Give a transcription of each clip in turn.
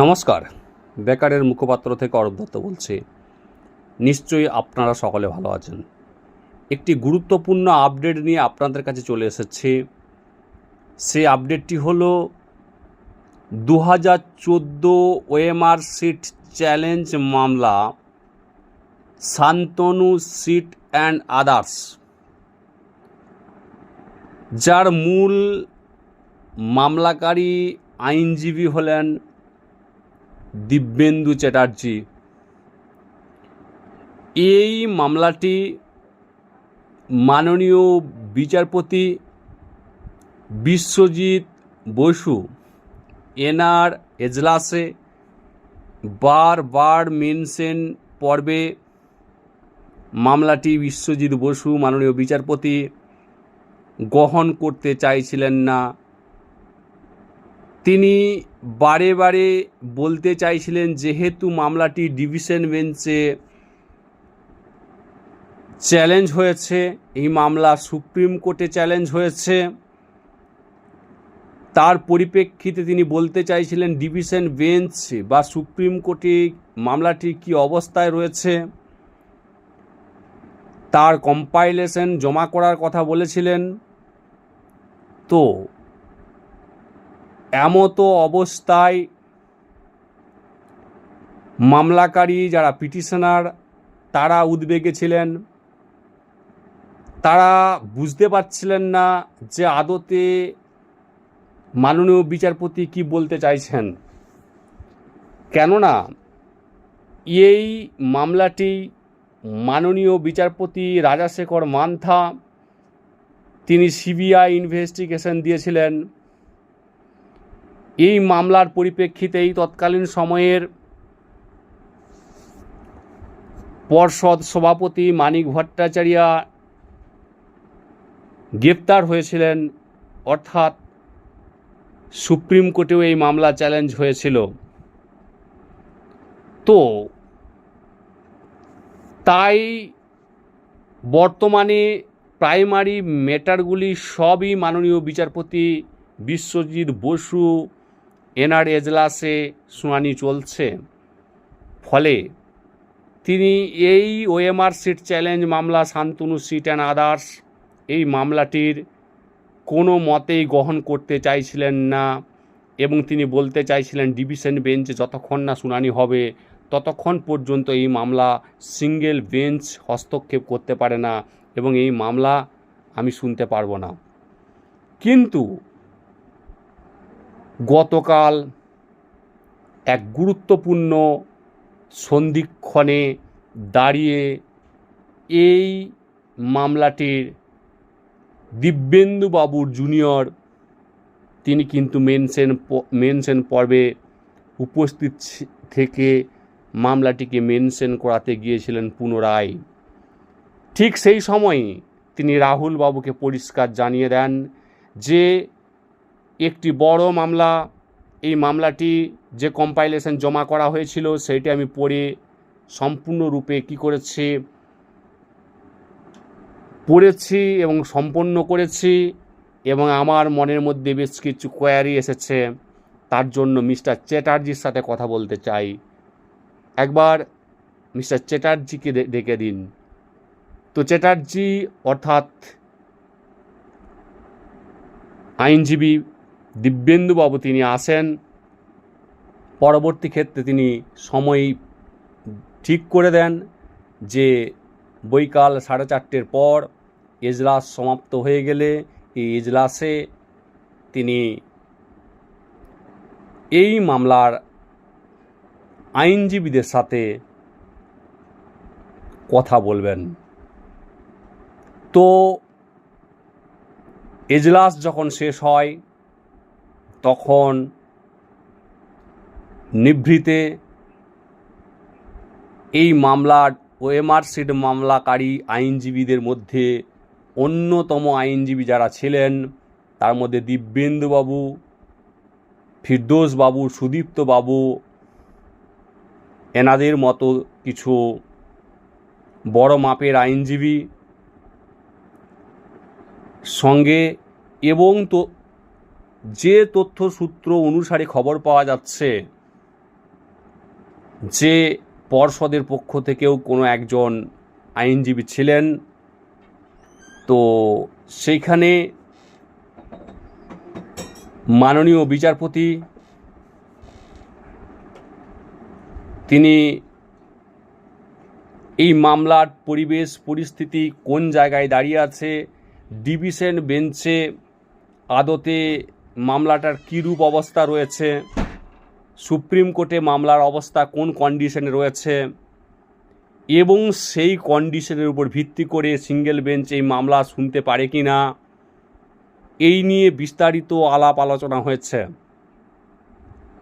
নমস্কার। বেকারের মুখপাত্র থেকে অরূপ দত্ত বলছি। নিশ্চয়ই আপনারা সকলে ভালো আছেন। একটি গুরুত্বপূর্ণ আপডেট নিয়ে আপনাদের কাছে চলে এসেছে। সেই আপডেটটি হল দু হাজার চোদ্দ ওএমআর সিট চ্যালেঞ্জ মামলা শান্তনু সিট অ্যান্ড আদার্স, যার মূল মামলাকারী আইনজীবী হলেন দিব্যেন্দু চ্যাটার্জি। এই মামলাটি মাননীয় বিচারপতি বিশ্বজিৎ বসু এনার এজলাসে বারবার মেনশন পর্বে মামলাটি বিশ্বজিৎ বসু, মাননীয় বিচারপতি, গ্রহণ করতে চাইছিলেন না। তিনি বারে বারে বলতে চাইছিলেন যেহেতু মামলাটি ডিভিশন বেঞ্চে চ্যালেঞ্জ হয়েছে, এই মামলা সুপ্রিম কোর্টে চ্যালেঞ্জ হয়েছে, তার পরিপ্রেক্ষিতে তিনি বলতে চাইছিলেন ডিভিশন বেঞ্চ বা সুপ্রিম কোর্টে মামলাটি কি অবস্থায় রয়েছে, তার কম্পাইলেশন জমা করার কথা বলেছিলেন। তো এমতো অবস্থায় মামলাকারী যারা পিটিশনার, তারা উদ্বেগে ছিলেন। তারা বুঝতে পারছিলেন না যে আদতে মাননীয় বিচারপতি কি বলতে চাইছেন। কেননা এই মামলাটি মাননীয় বিচারপতি রাজাশেখর মান্থা, তিনি সিবিআই ইনভেস্টিগেশন দিয়েছিলেন। এই মামলার পরিপ্রেক্ষিতেই তৎকালীন সময়ের পর্ষদ সভাপতি মানিক ভট্টাচার্য গ্রেপ্তার হয়েছিলেন, অর্থাৎ সুপ্রিম কোর্টেও এই মামলা চ্যালেঞ্জ হয়েছিল। তো, তাই বর্তমানে প্রাইমারি ম্যাটারগুলি সবই মাননীয় বিচারপতি বিশ্বজিৎ বসু এনআর এজলাসে শুনানি চলছে। ফলে তিনি এই ওএমআর সিট চ্যালেঞ্জ মামলা, শান্তনু সিট অ্যান্ড আদার্স, এই মামলাটির কোনো মতেই গ্রহণ করতে চাইছিলেন না এবং তিনি বলতে চাইছিলেন ডিভিশন বেঞ্চে যতক্ষণ না শুনানি হবে, ততক্ষণ পর্যন্ত এই মামলা সিঙ্গেল বেঞ্চ হস্তক্ষেপ করতে পারে না এবং এই মামলা আমি শুনতে পারব না। কিন্তু গতকাল এক গুরুত্বপূর্ণ সন্ধিক্ষণে দাঁড়িয়ে এই মামলাটির দিব্যেন্দুবাবুর জুনিয়র, তিনি কিন্তু মেনশন মেনশন পর্বে উপস্থিত থেকে মামলাটিকে মেনশন করাতে গিয়েছিলেন পুনরায়। ঠিক সেই সময়ই তিনি রাহুল বাবুকে পরিষ্কার জানিয়ে দেন যে একটি বড় মামলা। এই মামলাটি যে কম্পাইলেশন জমা করা হয়েছিল সেইটি আমি পড়ে সম্পূর্ণরূপে কি করেছি? পড়েছি এবং সম্পন্ন করেছি এবং আমার মনের মধ্যে বেশ কিছু কোয়ারি এসেছে। তার জন্য মিস্টার চ্যাটার্জির সাথে কথা বলতে চাই। একবার মিস্টার চ্যাটার্জিকে ডেকে দিন। তো চ্যাটার্জি অর্থাৎ আইনজীবী দিব্যেন্দুবাবু তিনি আসেন। পরবর্তী ক্ষেত্রে তিনি সময় ঠিক করে দেন যে বৈকাল সাড়ে চারটের পর এজলাস সমাপ্ত হয়ে গেলে এই এজলাসে তিনি এই মামলার আইনজীবীদের সাথে কথা বলবেন। তো এজলাস যখন শেষ হয় তখন নিভৃতে এই মামলার ওএমআর সিট মামলাকারী আইনজীবীদের মধ্যে অন্যতম আইনজীবী যারা ছিলেন, তার মধ্যে দিব্যেন্দুবাবু সুদীপ্ত বাবু এনাদের মতো কিছু বড় মাপের আইনজীবী সঙ্গে এবং তো যে তথ্য সূত্র অনুসারে খবর পাওয়া যাচ্ছে যে পর্ষদের পক্ষ থেকেও কোনো একজন আইনজীবী ছিলেন, তো সেইখানে মাননীয় বিচারপতি, তিনি এই মামলার পরিবেশ, পরিস্থিতি কোন জায়গায় দাঁড়িয়ে আছে, ডিভিশন বেঞ্চে আদতে মামলাটার কীরূপ অবস্থা রয়েছে? সুপ্রিম কোর্টে মামলার অবস্থা কোন কন্ডিশনে রয়েছে? এবং সেই কন্ডিশনের উপর ভিত্তি করে সিঙ্গেল বেঞ্চ এই মামলা শুনতে পারে কি না এই নিয়ে বিস্তারিত আলাপ আলোচনা হয়েছে।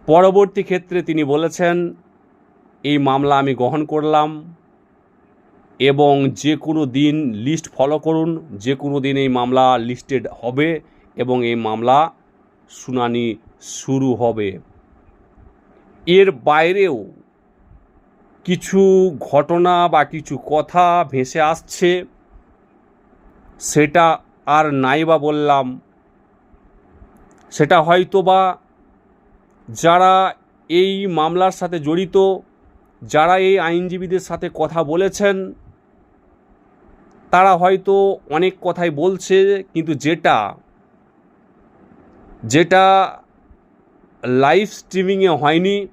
পরবর্তী ক্ষেত্রে তিনি বলেছেন, এই মামলা আমি গ্রহণ করলাম এবং যে কোনো দিন লিস্ট ফলো করুন, যে কোনো দিন এই মামলা লিস্টেড হবে এবং এই মামলা শুনানি শুরু হবে। এর বাইরেও কিছু ঘটনা বা কিছু কথা ভেসে আসছে, সেটা আর নাই বা বললাম। সেটা হয়তো বা যারা এই মামলার সাথে জড়িত, যারা এই আইনজীবীদের সাথে কথা বলেছেন, তারা হয়তো অনেক কথাই বলছে, কিন্তু যেটা যেটা লাইভ স্ট্রিমিংয়ে হয়নি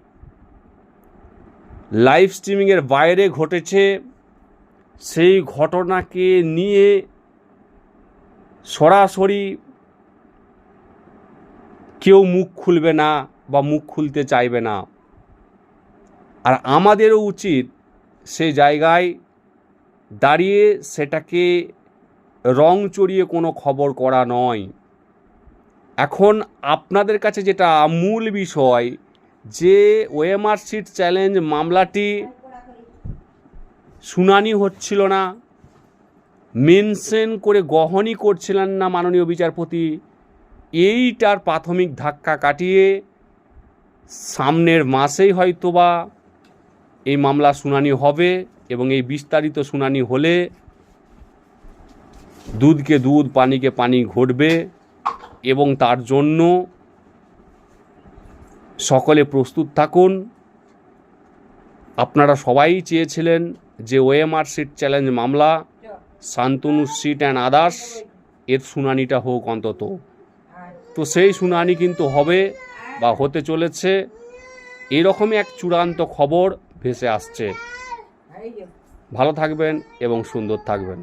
লাইভ স্ট্রিমিংয়ের বাইরে ঘটেছে, সেই ঘটনাকে নিয়ে সরাসরি কেউ মুখ খুলবে না বা মুখ খুলতে চাইবে না। আর আমাদেরও উচিত সে জায়গায় দাঁড়িয়ে সেটাকে রং চড়িয়ে কোনো খবর করা নয়। এখন আপনাদের কাছে যেটা মূল বিষয়, যে ওএমআর সিট চ্যালেঞ্জ মামলাটি শুনানি হচ্ছিল না মেনশন করে গহনই করছিলেন না মাননীয় বিচারপতি, এইটার প্রাথমিক ধাক্কা কাটিয়ে সামনের মাসেই হয়তোবা এই মামলা শুনানি হবে এবং এই বিস্তারিত শুনানি হলে দুধকে দুধ, পানিকে পানি ঘটবে। এবং তার জন্য সকলে প্রস্তুত থাকুন। আপনারা সবাই চেয়েছিলেন যে ওএমআর সিট চ্যালেঞ্জ মামলা শান্তনু সিট অ্যান্ড আদার্স, এর শুনানিটা হোক অন্তত। তো সেই শুনানি কিন্তু হবে বা হতে চলেছে। এরকমই এক চূড়ান্ত খবর ভেসে আসছে। ভালো থাকবেন এবং সুন্দর থাকবেন।